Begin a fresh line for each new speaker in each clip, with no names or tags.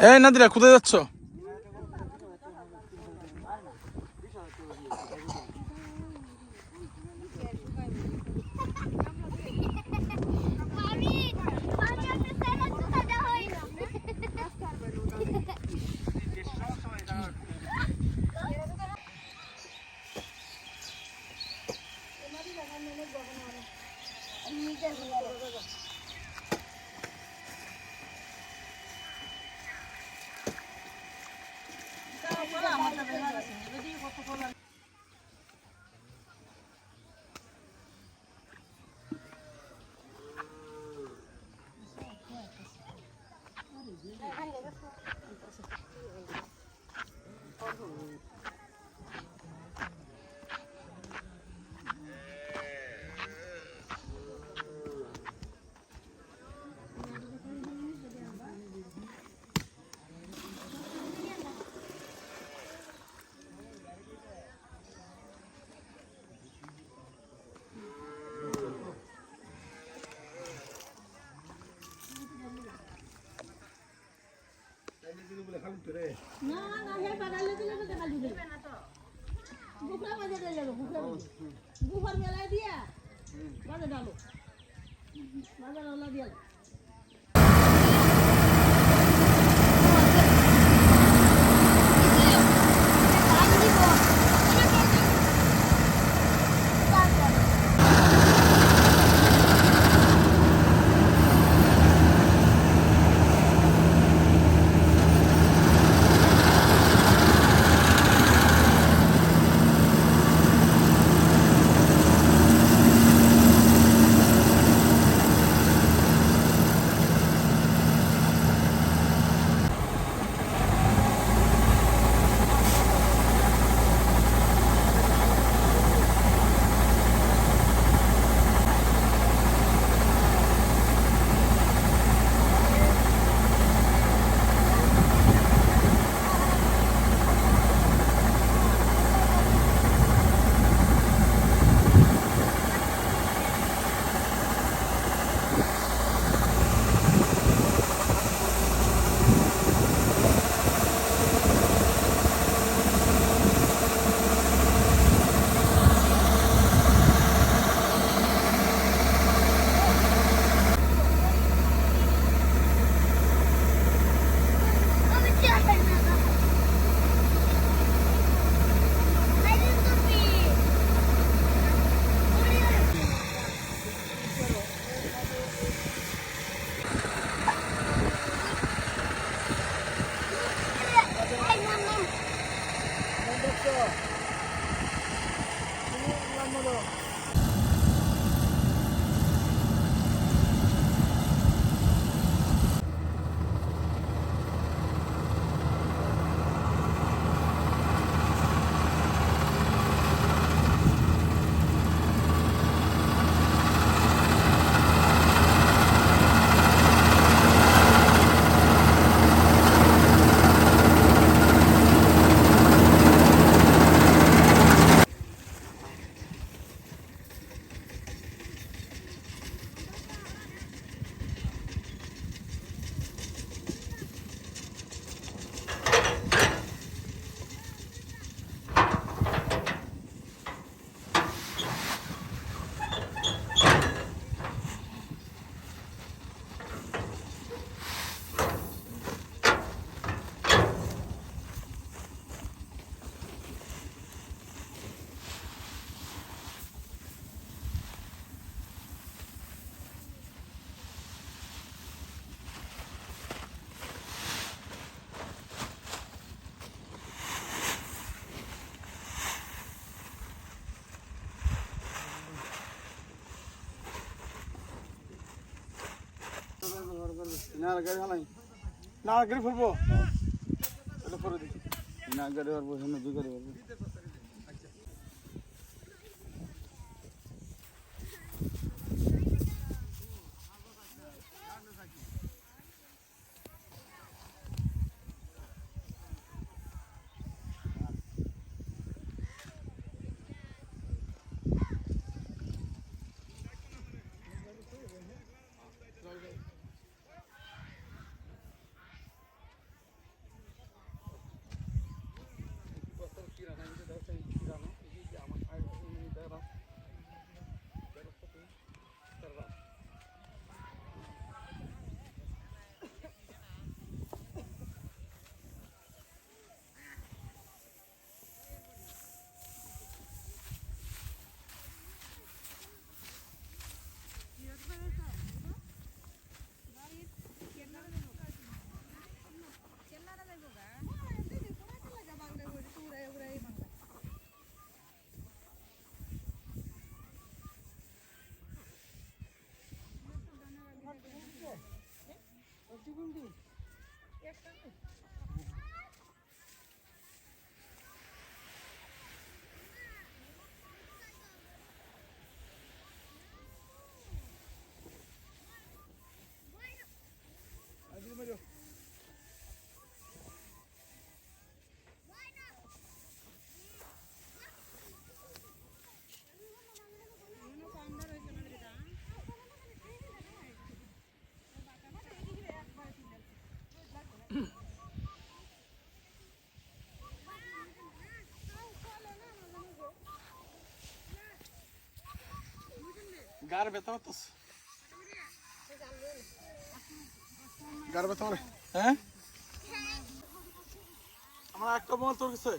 এই নাদিরা কোথায় যাচ্ছ
না না হে বাড়ালে দিলে তো দেখা দিবে বুকরা মাঝে দিলে বুকরা বুফার মেলায় দিয়া মাঝে ডালো। ডালো দিয়া।
না গাড়ি হালাই না গাড়ি ফুলবো এটা পরে দেখি। না গাড়ি পারব হেন দুই গাড়ি পারব
গার ব্যথা হতো গার করে হ্যাঁ আমার একটা বল তোর কাছে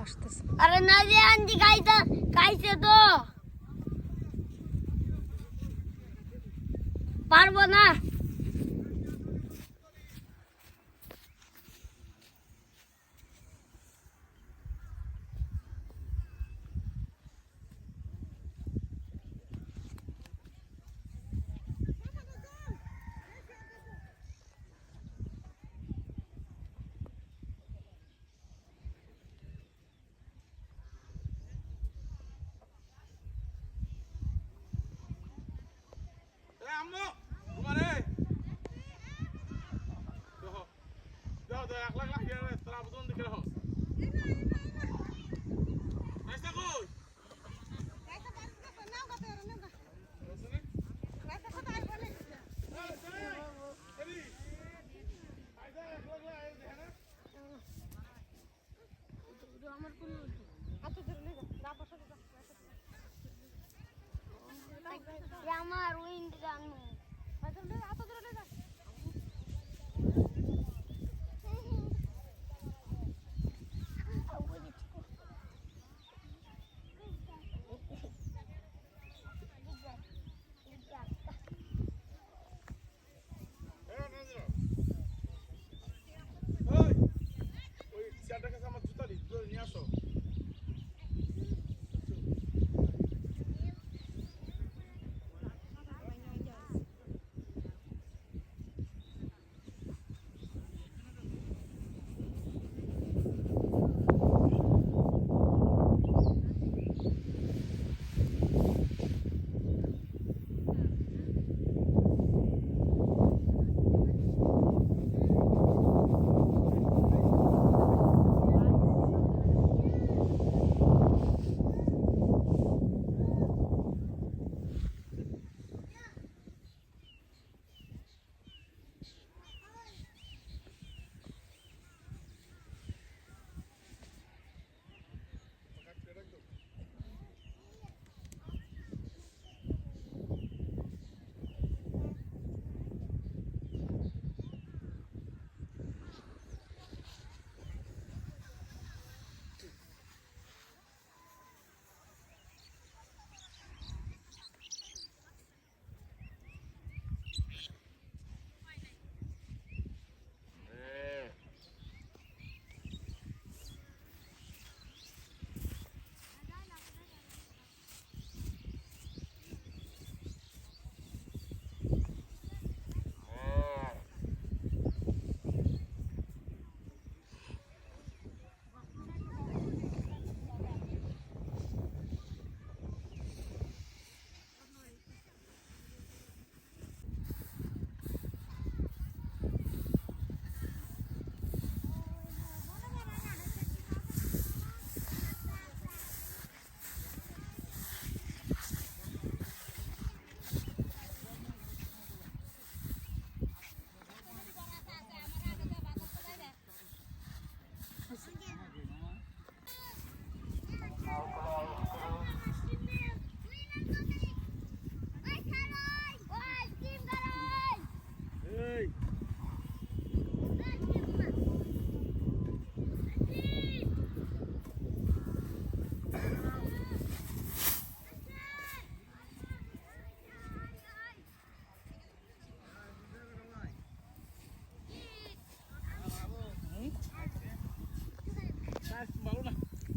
আসতেছে
আরে না যে আন্টি খাইতে খাইছে তো আমার উইন্ড জানো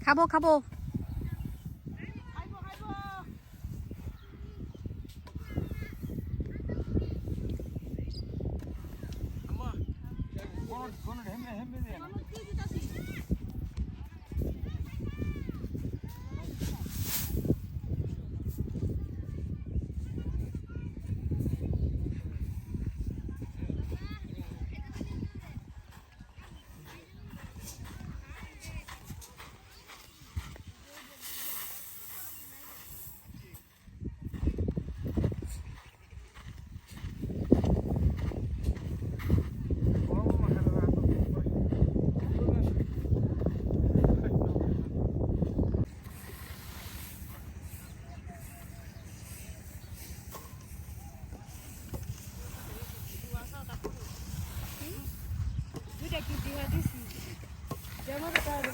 卡布卡布。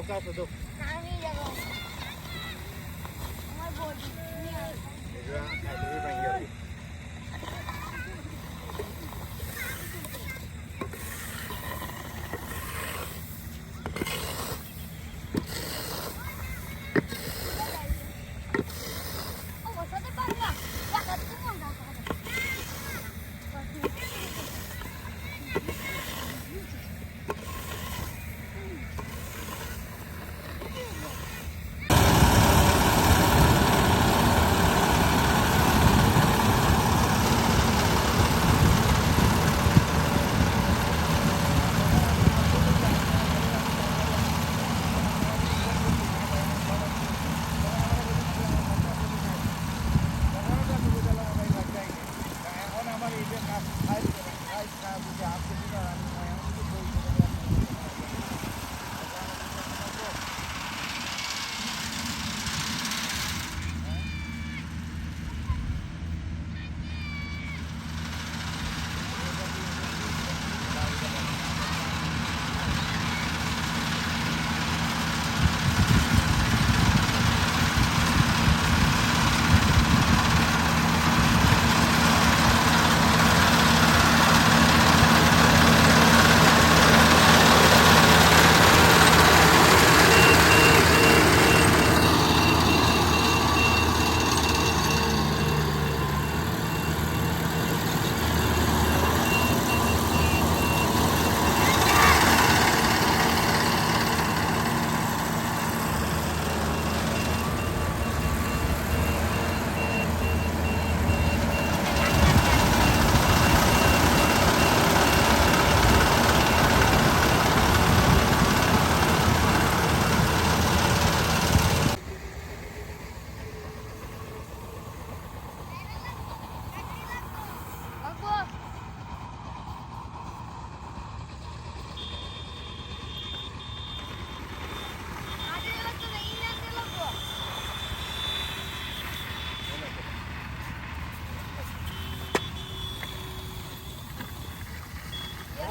যাবো কাছে দো আমি
যাবো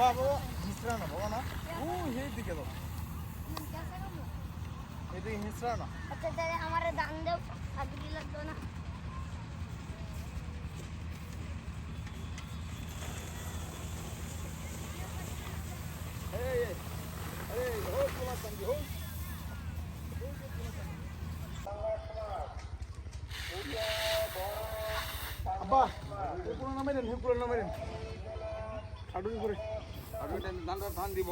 अब
हिँच्रा न भन ऊ यही दिखे त यदि हिँच्रा न अच्छा दादा हमारे दान दो अभी लग दो ना ধান দিব।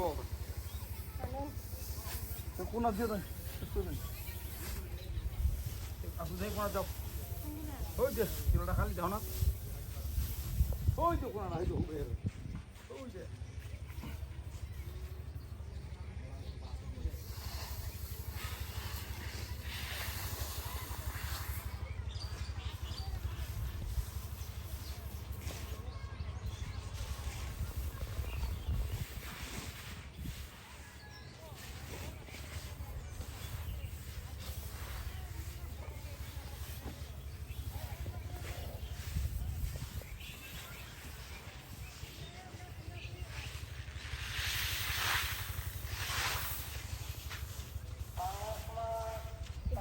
কোনা দিয়ে দেন, একটু দেন। আসু দেই কোনা যাও ওই যে কিলোটা খালি যাও না। ওই তো কোনা নাই তো ওই যে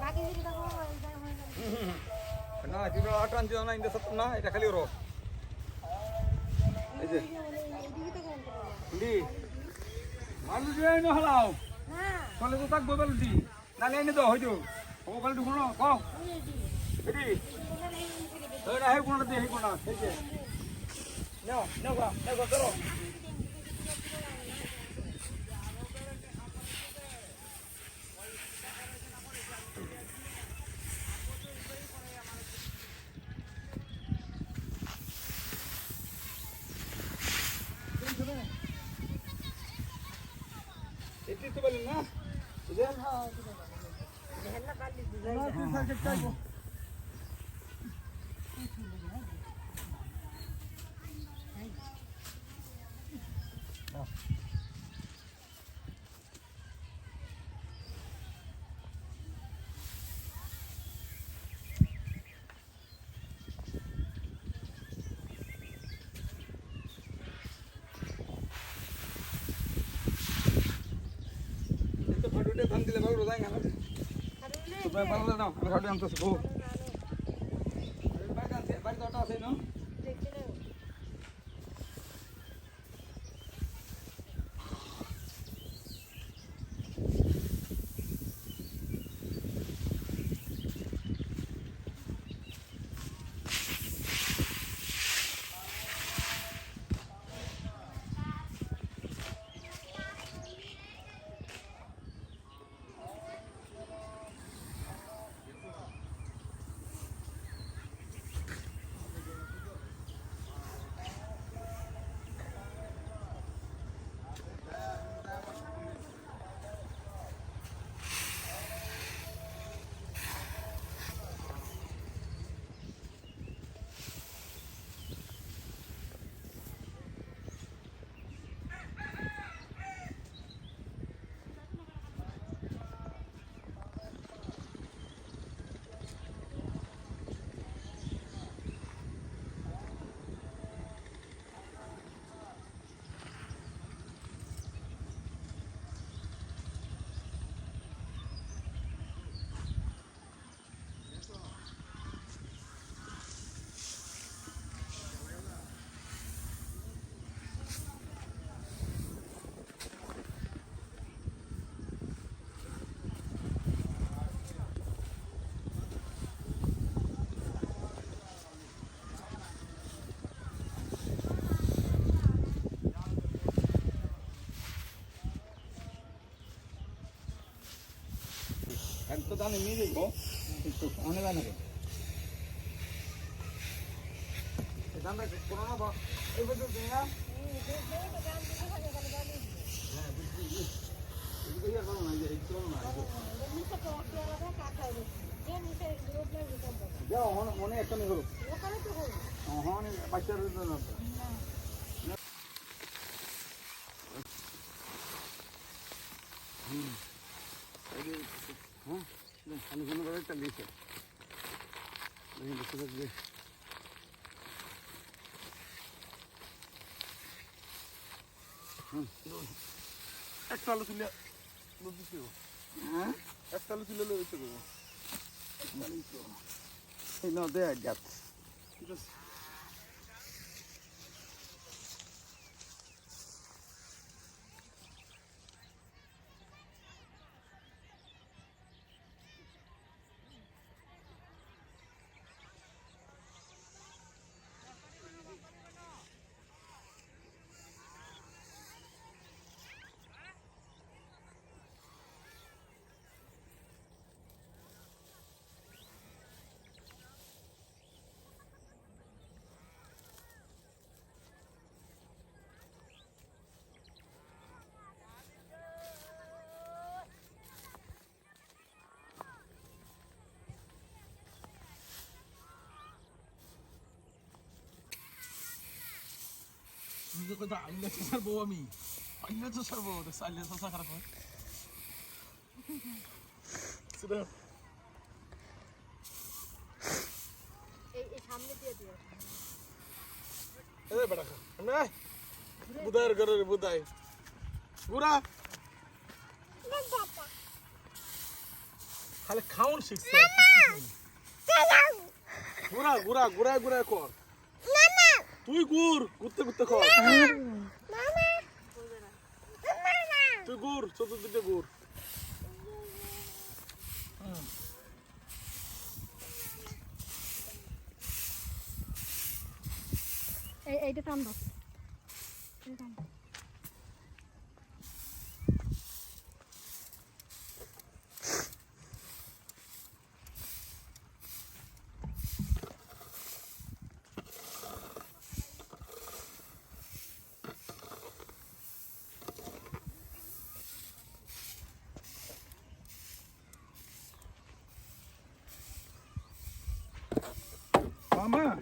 বাকি যদি তখন
না যেটা আটান যেটা না ইন্দে সত্তর না, এটা খালি রো এই যে। দি। মালু যে এনে হলাও চলে তো থাকব বেল দি। নালে এনে দাও, হইতো। ও দি শুনো ক এডি এই না হে কোনটা দি হে কোনটা এই যে। নাও নাও নাও করো এটি তো বলেন না বুঝলেন হ্যাঁ তো ফাটুটে ধান দিলে ভালো রোজাই না ভালো দাও আমি ফাটু আনতেছি বাড়ি আছে আছে না? অনেক যাও মনে একটা নেই হলো। হ্যাঁ বাচ্চার হ্যাঁ আমি কোনো করে একটা দিয়েছে দেখি দেখতে থাকবে
একটা আলু তুলে হবে।
হ্যাঁ
একটা আলু তুলে লোক দিতে হবে।
এই নাও দে গাছ
ঠিক আছে যে কথা আইলে তো ছাড়বো আমি আইলে তো ছাড়বো দেখছ আইলে তো ছাড়া খারাপ হয় সেটা না ঘরের বুধাই বুড়া খালি খাউন শিখছে গুড়া গুড়া গুড়া গুড়া কর তুই গুড় ঘুরতে ঘুরতে খা তুই গুড় চতুর্দিকে গুড়।
এই এইটা টান দাও।
মামা।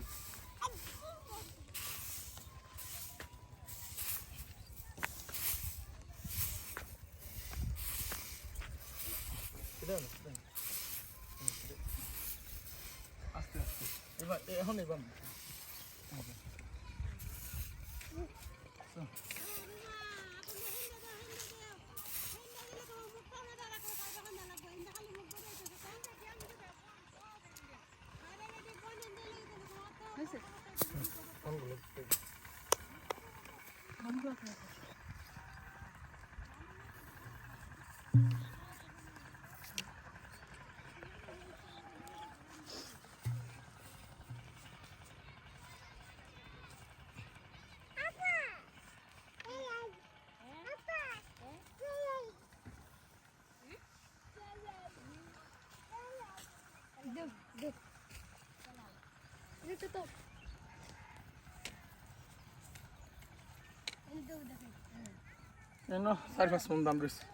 আস্তে আস্তে এবার এখন এবার
Deu, deu. Deu, tutup. Ano, sarvas mundam, Bruce.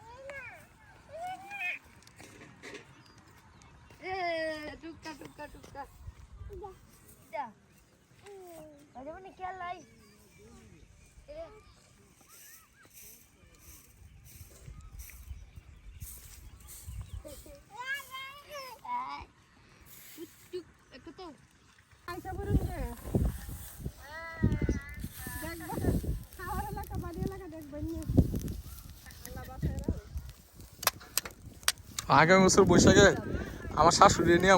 আগামী বছর বৈশাখে আমার শাশুড়ি নিয়ে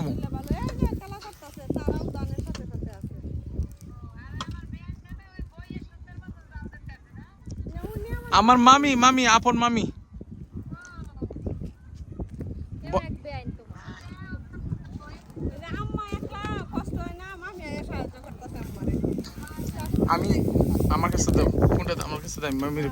আমার মামি মামি, আপন মামি। আমি আমার কাছে দাও কোনটা আমার কাছে দাও মামির